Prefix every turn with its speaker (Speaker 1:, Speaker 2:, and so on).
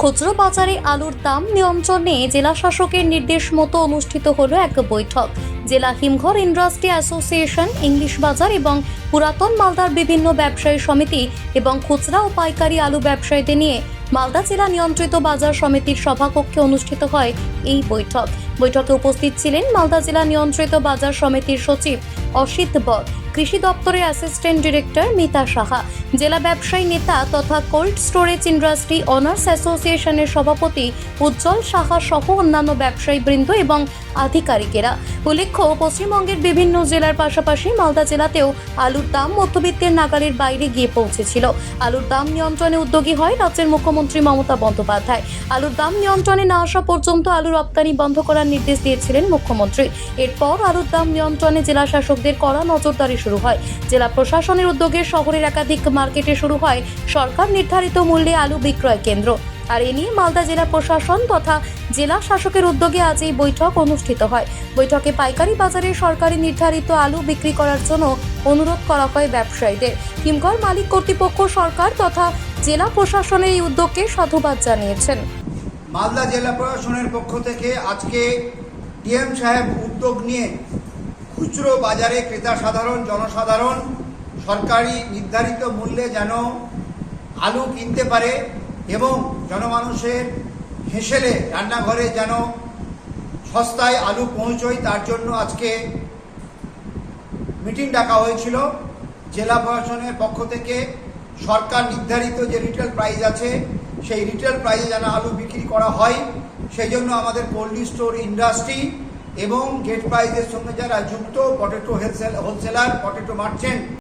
Speaker 1: খুচরো বাজারে আলুর দাম নিয়ন্ত্রণে জেলা শাসকের নির্দেশ মতো অনুষ্ঠিত হলো এক বৈঠক। জেলা হিমঘর ইন্ডাস্ট্রি অ্যাসোসিয়েশন, ইংলিশ বাজার এবং পুরাতন মালদার বিভিন্ন ব্যবসায়ী সমিতি এবং খুচরা ও পাইকারি আলু ব্যবসায়ীদের নিয়ে মালদা জেলা নিয়ন্ত্রিত বাজার সমিতির সভাকক্ষে অনুষ্ঠিত হয় এই বৈঠক। বৈঠকে উপস্থিত ছিলেন মালদা জেলা নিয়ন্ত্রিত বাজার সমিতির সচিব অসিত বর, কৃষি দপ্তরের অ্যাসিস্ট্যান্ট ডিরেক্টর মিতা সাহা, জেলা ব্যবসায়ী নেতা তথা কোল্ড স্টোরেজ ইন্ডাস্ট্রি অনার্স অ্যাসোসিয়েশনের সভাপতি উজ্জ্বল সাহা সহ অন্যান্য ব্যবসায়ী বৃন্দ এবং আধিকারিকেরা। উল্লেখ্য পশ্চিমবঙ্গের বিভিন্ন জেলার পাশাপাশি মালদা জেলাতেও আলুর দাম মধ্যবিত্তের নাগালের বাইরে গিয়ে পৌঁছেছিল। আলুর দাম নিয়ন্ত্রণে উদ্যোগী হয় রাজ্যের মুখ্যমন্ত্রী মমতা বন্দ্যোপাধ্যায়। আলুর দাম নিয়ন্ত্রণে না আসা পর্যন্ত আলু রপ্তানি বন্ধ করার নির্দেশ দিয়েছিলেন মুখ্যমন্ত্রী। এরপর আলুর দাম নিয়ন্ত্রণে জেলা শাসকদের কড়া নজরদারি শুরু হয়। জেলা প্রশাসনের উদ্যোগে শহরের একাধিক মার্কেটে শুরু হয় সরকার নির্ধারিত মূল্যে আলু বিক্রয় কেন্দ্র। আর এ নিয়ে মালদা জেলা প্রশাসন তথা জেলা শাসকের উদ্যোগে আজ এই বৈঠক অনুষ্ঠিত হয়। বৈঠকে পাইকারি বাজারে সরকারি নির্ধারিত আলু বিক্রি করার জন্য অনুরোধ করা হয় ব্যবসায়ীদের। হিমঘর মালিক কর্তৃপক্ষ সরকার তথা জেলা প্রশাসনের এই উদ্যোগকে সাধুবাদ জানিয়েছেন।
Speaker 2: মালদা জেলা প্রশাসনের পক্ষ থেকে আজকে ডিএম সাহেব উদ্যোগ নিয়ে খুচরো বাজারে ক্রেতা সাধারণ, জনসাধারণ সরকারি নির্ধারিত মূল্যে যেন আলু কিনতে পারে। এবং জনমানুষের হেসেলে রান্নাঘরে যেন সস্তায় আলু পৌঁছয়, তার জন্য আজকে মিটিং ডাকা হয়েছিল। জেলা প্রশাসনের পক্ষ থেকে সরকার নির্ধারিত যে রিটেল প্রাইস আছে, সেই রিটেল প্রাইসে যেন আলু বিক্রি করা হয়, সেই জন্য আমাদের কোল্ড স্টোর ইন্ডাস্ট্রি এবং গেট প্রাইজের সঙ্গে যারা যুক্ত পটেটো হোলসেলার পটেটো মার্চেন্ট